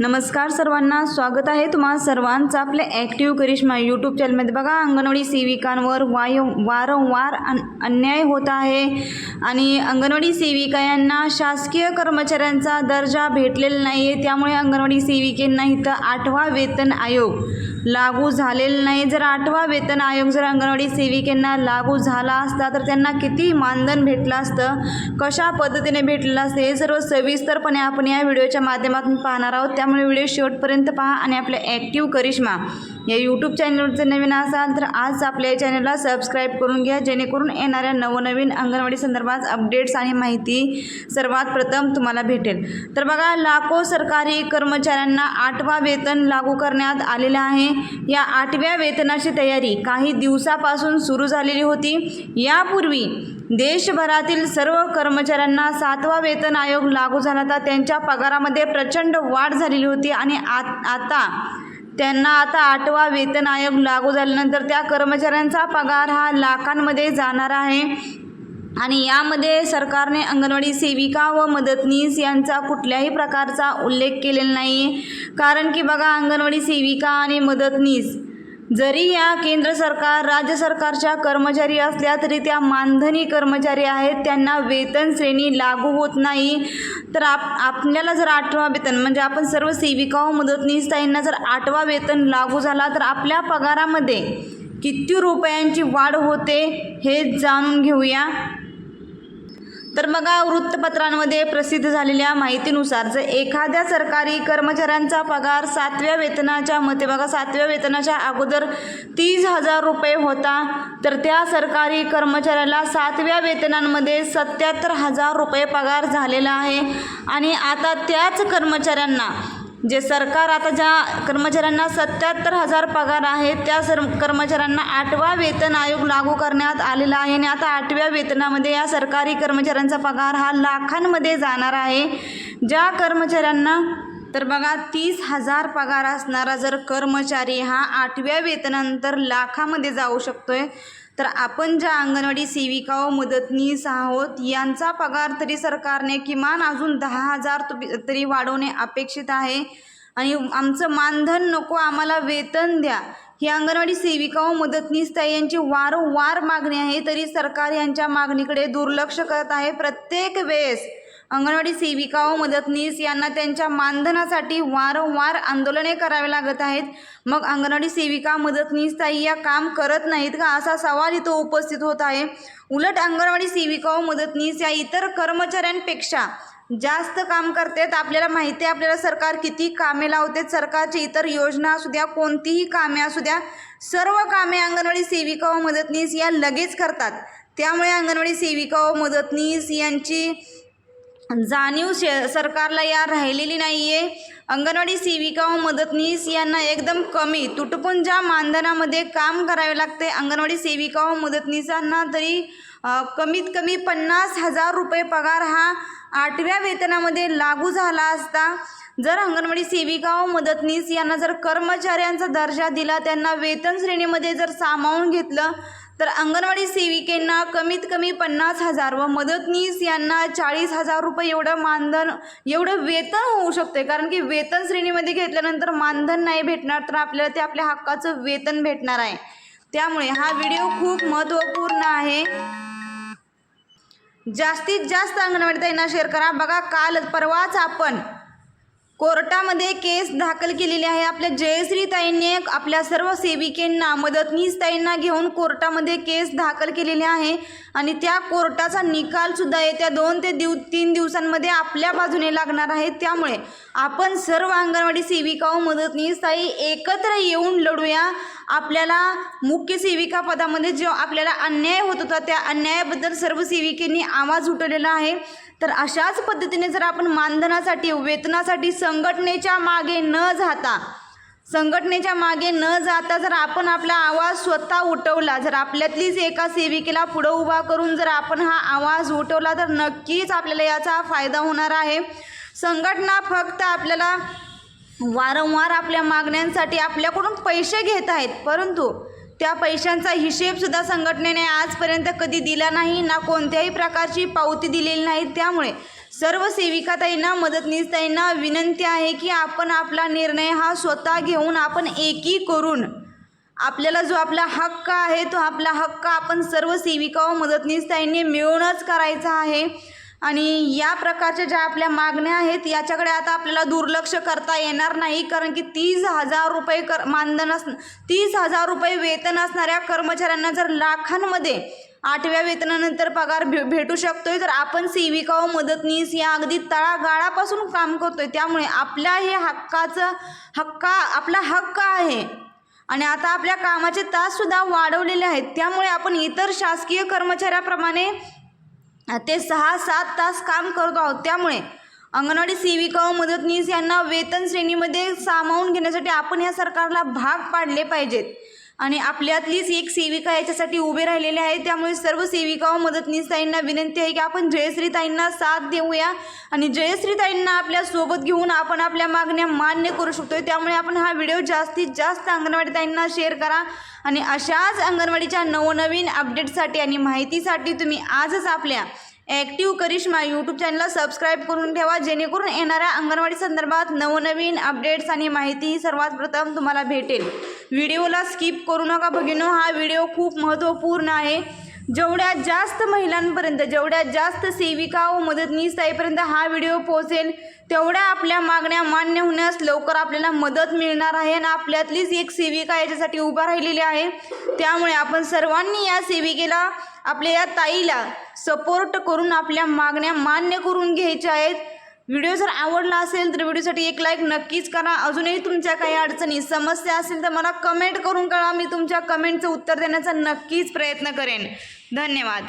नमस्कार सर्वांना स्वागत आहे तुम्हा सर्वांचं आपल्या ॲक्टिव्ह करिश्मा यूट्यूब चॅनलमध्ये बघा अंगणवाडी सेविकांवर वाय वारंवार अन अन्याय होत आहे. आणि अंगणवाडी सेविका यांना शासकीय कर्मचाऱ्यांचा दर्जा भेटलेला नाही आहे त्यामुळे अंगणवाडी सेविकेंना इथं आठवा वेतन आयोग. लागू झालेलं नाही. जर आठवा वेतन आयोग जर अंगणवाडी सेविकेंना लागू झाला असता तर त्यांना किती मानधन भेटलं असतं? कशा पद्धतीने भेटलेलं असतं? हे सर्व सविस्तरपणे आपण या व्हिडिओच्या माध्यमातून पाहणार आहोत. त्यामुळे व्हिडिओ शेवटपर्यंत पहा आणि आपल्या ॲक्टिव्ह करिश्मा या यूट्यूब चॅनलवरचे नवीन असाल तर आज आपल्या या चॅनलला सबस्क्राईब करून घ्या. जेणेकरून येणाऱ्या नवनवीन अंगणवाडी संदर्भात अपडेट्स आणि माहिती सर्वात प्रथम तुम्हाला भेटेल. तर बघा लाखो सरकारी कर्मचाऱ्यांना आठवा वेतन लागू करण्यात आलेलं आहे. या आठव्या वेतनाची तयारी काही दिवसापासून सुरू झालेली होती. यापूर्वी देशभरातील सर्व कर्मचाऱ्यांना सातवा वेतन आयोग लागू झाला तर त्यांच्या पगारामध्ये प्रचंड वाढ झालेली होती आणि आत आता त्यांना आता आठवा वेतन आयोग लागू झाल्यानंतर त्या कर्मचाऱ्यांचा पगार हा लाखांमध्ये जाणार आहे. आणि यामध्ये सरकारने अंगणवाडी सेविका व मदतनीस यांचा कुठल्याही प्रकारचा उल्लेख केलेला नाही कारण की बघा अंगणवाडी सेविका आणि मदतनीस जरी या केंद्र सरकार राज्य सरकारच्या कर्मचारी असल्या तरी त्या मानधनी कर्मचारी आहेत. त्यांना वेतन श्रेणी लागू होत नाही. तर आप आपल्याला जर आठवा वेतन म्हणजे आपण सर्व सेविका व मदतनीसताईंना जर आठवा वेतन लागू झाला तर आपल्या पगारामध्ये किती रुपयांची वाढ होते हे जाणून घेऊया. तर बघा वृत्तपत्रांमध्ये प्रसिद्ध झालेल्या माहितीनुसार जर एखाद्या सरकारी कर्मचाऱ्यांचा पगार सातव्या वेतनाच्या मते बघा सातव्या वेतनाच्या अगोदर तीस हजार रुपये होता तर त्या सरकारी कर्मचाऱ्याला सातव्या वेतनांमध्ये सत्याहत्तर हजार रुपये पगार झालेला आहे. आणि आता त्याच कर्मचाऱ्यांना जे सरकार आता ज्या कर्मचाऱ्यांना सत्याहत्तर हजार पगार आहे त्या सर कर्मचाऱ्यांना आठवा वेतन आयोग लागू करण्यात आलेला आहे आणि आता आठव्या वेतनामध्ये या सरकारी कर्मचाऱ्यांचा पगार हा लाखांमध्ये जाणार आहे. ज्या कर्मचाऱ्यांना तर बघा तीस हजार पगार असणारा जर कर्मचारी हा आठव्या वेतनानंतर लाखामध्ये जाऊ शकतो आहे तर आपण ज्या अंगणवाडी सेविका व मदतनीस आहोत यांचा पगार तरी सरकारने किमान अजून दहा हजार तरी वाढवणे अपेक्षित आहे. आणि आमचं मानधन नको आम्हाला वेतन द्या. ही अंगणवाडी सेविका व मदतनीस ताई यांची वारंवार मागणी आहे तरी सरकार यांच्या मागणीकडे दुर्लक्ष करत आहे. प्रत्येक वेळेस अंगणवाडी सेविका व मदतनीस यांना त्यांच्या मानधनासाठी वारंवार आंदोलने करावे लागत आहेत. मग अंगणवाडी सेविका मदतनीस ताई या काम करत नाहीत का असा सवाल इथं उपस्थित होत आहे. उलट अंगणवाडी सेविका व मदतनीस या इतर कर्मचाऱ्यांपेक्षा जास्त काम करतात. आपल्याला माहिती आहे आपल्याला सरकार किती कामे लावते. सरकारची इतर योजना असू द्या कोणतीही कामे असू द्या सर्व कामे अंगणवाडी सेविका व मदतनीस या लगेच करतात. त्यामुळे अंगणवाडी सेविका व मदतनीस यांची जाणीव शे सरकारला या राहिलेली नाही आहे अंगणवाडी सेविका व मदतनीस यांना एकदम कमी तुटपुंजा मानधनामध्ये काम करावे लागते. अंगणवाडी सेविका व मदतनीसांना तरी कमीत कमी पन्नास हजार रुपये पगार हा आठव्या वेतनामध्ये लागू झाला असता. जर अंगणवाडी सेविका व मदतनीस यांना जर कर्मचाऱ्यांचा दर्जा दिला त्यांना वेतन श्रेणीमध्ये जर सामावून घेतलं तर अंगणवाडी सेविकेंना कमीत कमी पन्नास हजार व मदतनीस यांना चाळीस हजार रुपये एवढं मानधन एवढं वेतन होऊ शकते कारण की वेतन श्रेणीमध्ये घेतल्यानंतर मानधन नाही भेटणार तर आपल्याला ते आपल्या हक्काचं वेतन भेटणार आहे. त्यामुळे हा व्हिडिओ खूप महत्त्वपूर्ण आहे. जास्तीत जास्त अंगणवाडी त्यांना शेअर करा. बघा काल परवाच आपण कोर्टामध्ये केस दाखल केलेली आहे. आपल्या जयश्रीताईंनी आपल्या सर्व सेविकेंना मदतनीसताईंना घेऊन कोर्टामध्ये केस दाखल केलेली आहे. आणि त्या कोर्टाचा निकालसुद्धा येत्या दोन ते दिव तीन दिवसांमध्ये आपल्या बाजूने लागणार आहे. त्यामुळे आपण सर्व अंगणवाडी सेविका व मदतनीसताई एकत्र येऊन लढूया. आपल्याला मुख्य सेविका पदामध्ये जो आपल्याला अन्याय होत होता त्या अन्यायाबद्दल सर्व सेविकेंनी आवाज उठवलेला आहे. तर अशाच पद्धतीने जर आपण मानधनासाठी वेतनासाठी स संघटनेच्या मागे न जाता संघटनेच्या मागे न जाता जर आपण आपला आवाज स्वतः उठवला जर आपल्यातलीच एका सेविकेला पुढं उभा करून जर आपण हा आवाज उठवला तर नक्कीच आपल्याला याचा फायदा होणार आहे. संघटना फक्त आपल्याला वारंवार आपल्या मागण्यांसाठी आपल्याकडून पैसे घेत आहेत परंतु त्या पैशांचा हिशेबसुद्धा संघटनेने आजपर्यंत कधी दिला नाही ना कोणत्याही प्रकारची पावती दिलेली नाही. त्यामुळे सर्व सेविकाताईंना मदतनीसताईंना विनंती आहे की आपण आपला निर्णय हा स्वतः घेऊन आपण एकी करून आपल्याला जो आपला हक्क आहे तो आपला हक्क आपण सर्व सेविका व मदतनीसताईंनी मिळूनच करायचा आहे. आणि या प्रकारच्या ज्या आपल्या मागण्या आहेत याच्याकडे आता आपल्याला दुर्लक्ष करता येणार नाही कारण की तीस हजार रुपये कर मानधन अस तीस हजार रुपये वेतन असणाऱ्या कर्मचाऱ्यांना जर लाखांमध्ये आठव्या वेतनानंतर पगार भे भेटू शकतोय. तर आपण सेविका व मदतनीस या अगदी तळागाळापासून काम करतोय. त्यामुळे आपल्या हे हक्काचं हक्का आपला हक्क आहे. आणि आता आपल्या कामाचे ताससुद्धा वाढवलेले आहेत. त्यामुळे आपण इतर शासकीय कर्मचाऱ्याप्रमाणे ते सहा सात तास काम करतो आहोत. त्यामुळे अंगणवाडी सेविका व मदतनीस यांना वेतन श्रेणीमध्ये सामावून घेण्यासाठी आपण या सरकारला भाग पाडले पाहिजेत. आणि आपल्यातलीच एक सेविका याच्यासाठी उभे राहिलेले आहे त्यामुळे सर्व सेविका व मदतनीसताईंना विनंती आहे की आपण जयश्रीताईंना साथ देऊया. आणि जयश्रीताईंना आपल्यासोबत घेऊन आपण आपल्या मागण्या मान्य करू शकतोय. त्यामुळे आपण हा व्हिडिओ जास्तीत जास्त अंगणवाडी ताईंना शेअर करा. आणि अशाच अंगणवाडीच्या नवनवीन अपडेटसाठी आणि माहितीसाठी तुम्ही आजच आपल्या ॲक्टिव्ह करिश्मा यूट्यूब चॅनलला सबस्क्राईब करून ठेवा. जेणेकरून येणाऱ्या अंगणवाडी संदर्भात नवनवीन अपडेट्स आणि माहिती सर्वात प्रथम तुम्हाला भेटेल. व्हिडिओला स्किप करू नका भगिनो हा व्हिडिओ खूप महत्त्वपूर्ण आहे. जेवढ्या जास्त महिलांपर्यंत जेवढ्या जास्त सेविका व मदतनीस ताईपर्यंत हा व्हिडिओ पोहोचेल तेवढ्या आपल्या मागण्या मान्य होण्यास लवकर आपल्याला मदत मिळणार आहे आणि आपल्यातलीच एक सेविका याच्यासाठी उभा राहिलेली आहे. त्यामुळे आपण सर्वांनी या सेविकेला आपल्या या ताईला सपोर्ट करून आपल्या मागण्या मान्य करून घ्यायच्या आहेत. व्हिडिओ जर आवडला असेल तर व्हिडिओसाठी एक लाईक नक्कीच करा. अजूनही तुमच्या काही अडचणी समस्या असेल तर मला कमेंट करून कळा मी तुमच्या कमेंटचं उत्तर देण्याचा नक्कीच प्रयत्न करेन. धन्यवाद.